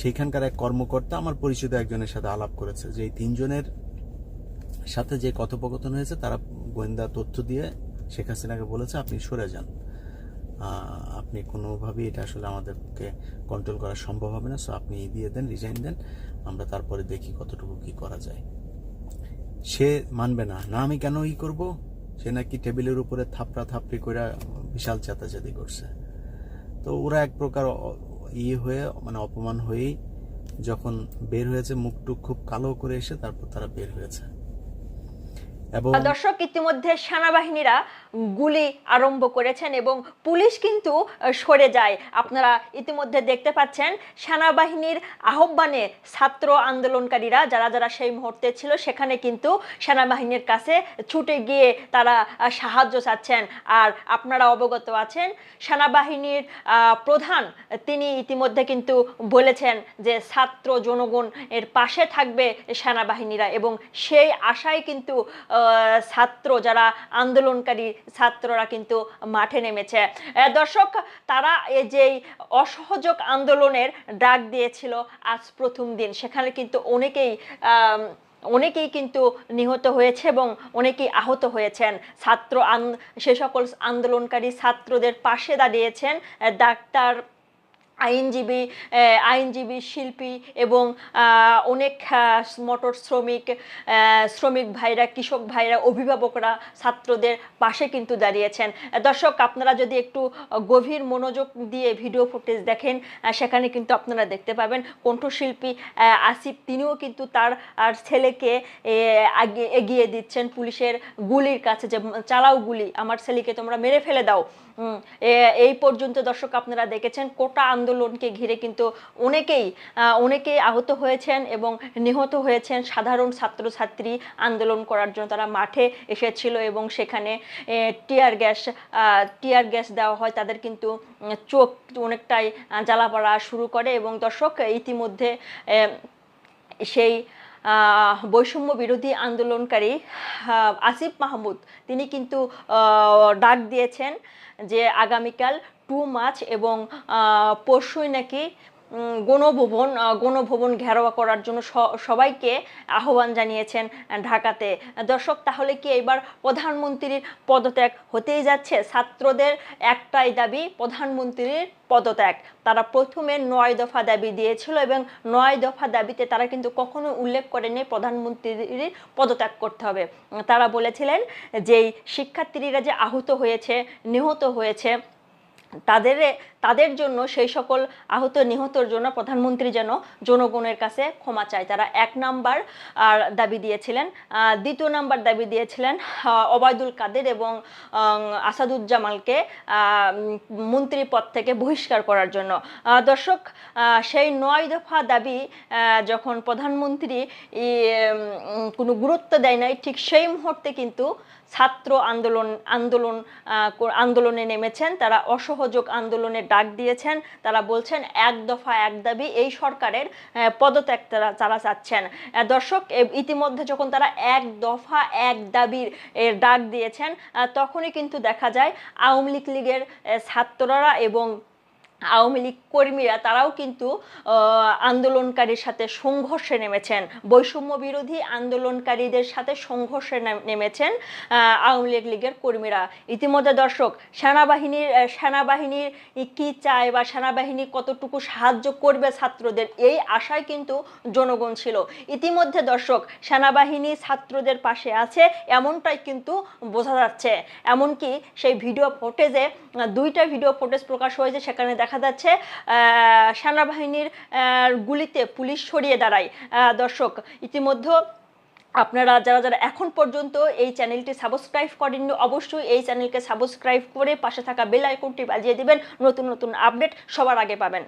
সেখানকার এক কর্মকর্তা আমার পরিচিত একজনের সাথে আলাপ করেছে, যে এই তিনজনের সাথে যে কথোপকথন হয়েছে, তারা গোয়েন্দা তথ্য দিয়ে শেখ হাসিনাকে বলেছে, আপনি সরে যান। আপনি কোনোভাবেই এটা আসলে আমাদেরকে কন্ট্রোল করা সম্ভব হবে না। সো আপনি দিয়ে দেন রিজাইন দেন। আমরা তারপরে দেখি কতটুকু কি করা যায়। সে মানবে না। না, আমি কেন ই করব? সে নাকি টেবিলের উপরে থাপড়া থাপড়ি করে বিশাল চেতাচেতি করছে। তো ওরা এক প্রকার ইয়ে হয়ে মানে অপমান হয়েই যখন বের হয়েছে, মুখটুক খুব কালো করে এসে তারপর তারা বের হয়েছে। এবং দর্শক, ইতিমধ্যে সেনাবাহিনীরা গুলি আরম্ভ করেছেন এবং পুলিশ কিন্তু সরে যায়। আপনারা ইতিমধ্যে দেখতে পাচ্ছেন, সেনাবাহিনীর আহ্বানে ছাত্র আন্দোলনকারীরা, যারা যারা সেই মুহূর্তে ছিল, সেখানে কিন্তু সেনাবাহিনীর কাছে ছুটে গিয়ে তারা সাহায্য চাচ্ছেন। আর আপনারা অবগত আছেন, সেনাবাহিনীর প্রধান, তিনি ইতিমধ্যে কিন্তু বলেছেন যে ছাত্র জনগণ এর পাশে থাকবে সেনাবাহিনীরা এবং সেই আশায় কিন্তু ছাত্র, যারা আন্দোলনকারী ছাত্ররা কিন্তু মাঠে নেমেছে। দর্শক, তারা এই যেই অসহযোগ আন্দোলনের ডাক দিয়েছিল আজ প্রথম দিন, সেখানে কিন্তু অনেকেই অনেকেই কিন্তু নিহত হয়েছে এবং অনেকেই আহত হয়েছেন। ছাত্র সে সকল আন্দোলনকারী ছাত্রদের পাশে দাঁড়িয়েছেন ডাক্তার আইনজীবী আইনজীবী, শিল্পী এবং অনেক মোটর শ্রমিক শ্রমিক ভাইরা, কৃষক ভাইরা, অভিভাবকরা, ছাত্রদের পাশে কিন্তু দাঁড়িয়েছেন। দর্শক, আপনারা যদি একটু গভীর মনোযোগ দিয়ে ভিডিও ফুটেজ দেখেন সেখানে কিন্তু আপনারা দেখতে পাবেন কণ্ঠশিল্পী আসিফ, তিনিও কিন্তু তার, আর ছেলেকে এগিয়ে দিচ্ছেন পুলিশের গুলির কাছে যে, চালাও গুলি, আমার ছেলেকে তোমরা মেরে ফেলে দাও। এই পর্যন্ত দর্শক, আপনারা দেখেছেন, কোটা আন্দোলনকে ঘিরে কিন্তু অনেকেই অনেকেই আহত হয়েছেন এবং নিহত হয়েছেন। সাধারণ ছাত্রছাত্রী আন্দোলন করার জন্য তারা মাঠে এসেছিল এবং সেখানে টিয়ার গ্যাস টিয়ার গ্যাস দেওয়া হয়। তাদের কিন্তু চোখ অনেকটাই আহ, জ্বালাপড়া শুরু করে এবং দর্শক ইতিমধ্যে সেই বৈষম্য বিরোধী আন্দোলনকারী আসিফ মাহমুদ তিনি কিন্তু ডাক দিয়েছেন যে আগামীকাল টু মার্চ এবং পরশুই নাকি গণভবন গণভবন ঘেরাওয়া করার জন্য সবাইকে আহ্বান জানিয়েছেন ঢাকাতে। দর্শক, তাহলে কি এবার প্রধানমন্ত্রীর পদত্যাগ হতেই যাচ্ছে? ছাত্রদের একটাই দাবি, প্রধানমন্ত্রীর পদত্যাগ। তারা প্রথমে নয় দফা দাবি দিয়েছিল এবং নয় দফা দাবিতে তারা কিন্তু কখনো উল্লেখ করেনি প্রধানমন্ত্রীর পদত্যাগ করতে হবে। তারা বলেছিলেন যেই শিক্ষার্থীরা যে আহত হয়েছে, নিহত হয়েছে তাদের তাদের জন্য সেই সকল আহত নিহতর জন্য প্রধানমন্ত্রী যেন জনগণের কাছে ক্ষমা চায়। তারা এক নাম্বার, আর দাবি দিয়েছিলেন দ্বিতীয় নাম্বার দাবি দিয়েছিলেন ওবায়দুল কাদের এবং আসাদুজ্জামালকে মন্ত্রী পদ থেকে বহিষ্কার করার জন্য। দর্শক সেই নয় দফা দাবি যখন প্রধানমন্ত্রী কোনো গুরুত্ব দেয় নাই, ঠিক সেই মুহূর্তে কিন্তু ছাত্র আন্দোলন আন্দোলন আন্দোলনে নেমেছেন, তারা অসহযোগ আন্দোলনের ডাক দিয়েছেন, তারা বলছেন এক দফা এক দাবি, এই সরকারের পদত্যাগ তারা তারা চাচ্ছেন। দর্শক ইতিমধ্যে যখন তারা এক দফা এক দাবির ডাক দিয়েছেন তখনই কিন্তু দেখা যায় আওয়ামী লীগ লীগের ছাত্ররা এবং আওয়ামী লীগ কর্মীরা তারাও কিন্তু আন্দোলনকারীর সাথে সংঘর্ষে নেমেছেন। বৈষম্য বিরোধী আন্দোলনকারীদের সাথে সংঘর্ষে নেমেছেন আওয়ামী লীগ লীগের কর্মীরা। ইতিমধ্যে দর্শক, সেনাবাহিনীর সেনাবাহিনীর কি চায় বা সেনাবাহিনী কতটুকু সাহায্য করবে ছাত্রদের, এই আশায় কিন্তু জনগণ ছিল। ইতিমধ্যে দর্শক, সেনাবাহিনী ছাত্রদের পাশে আছে, এমনটাই কিন্তু বোঝা যাচ্ছে। এমনকি সেই ভিডিও ফুটেজে, দুইটা ভিডিও ফুটেজ প্রকাশ হয়েছে, সেখানে দেখা যাচ্ছে আহ, সেনাবাহিনীর গুলিতে পুলিশ সরিয়ে দাঁড়ায়। দর্শক ইতিমধ্যে আপনারা যারা যারা এখন পর্যন্ত এই চ্যানেলটি সাবস্ক্রাইব করেননি অবশ্যই এই চ্যানেলকে সাবস্ক্রাইব করে পাশে থাকা বেল আইকনটি বাজিয়ে দিবেন। নতুন নতুন আপডেট সবার আগে পাবেন।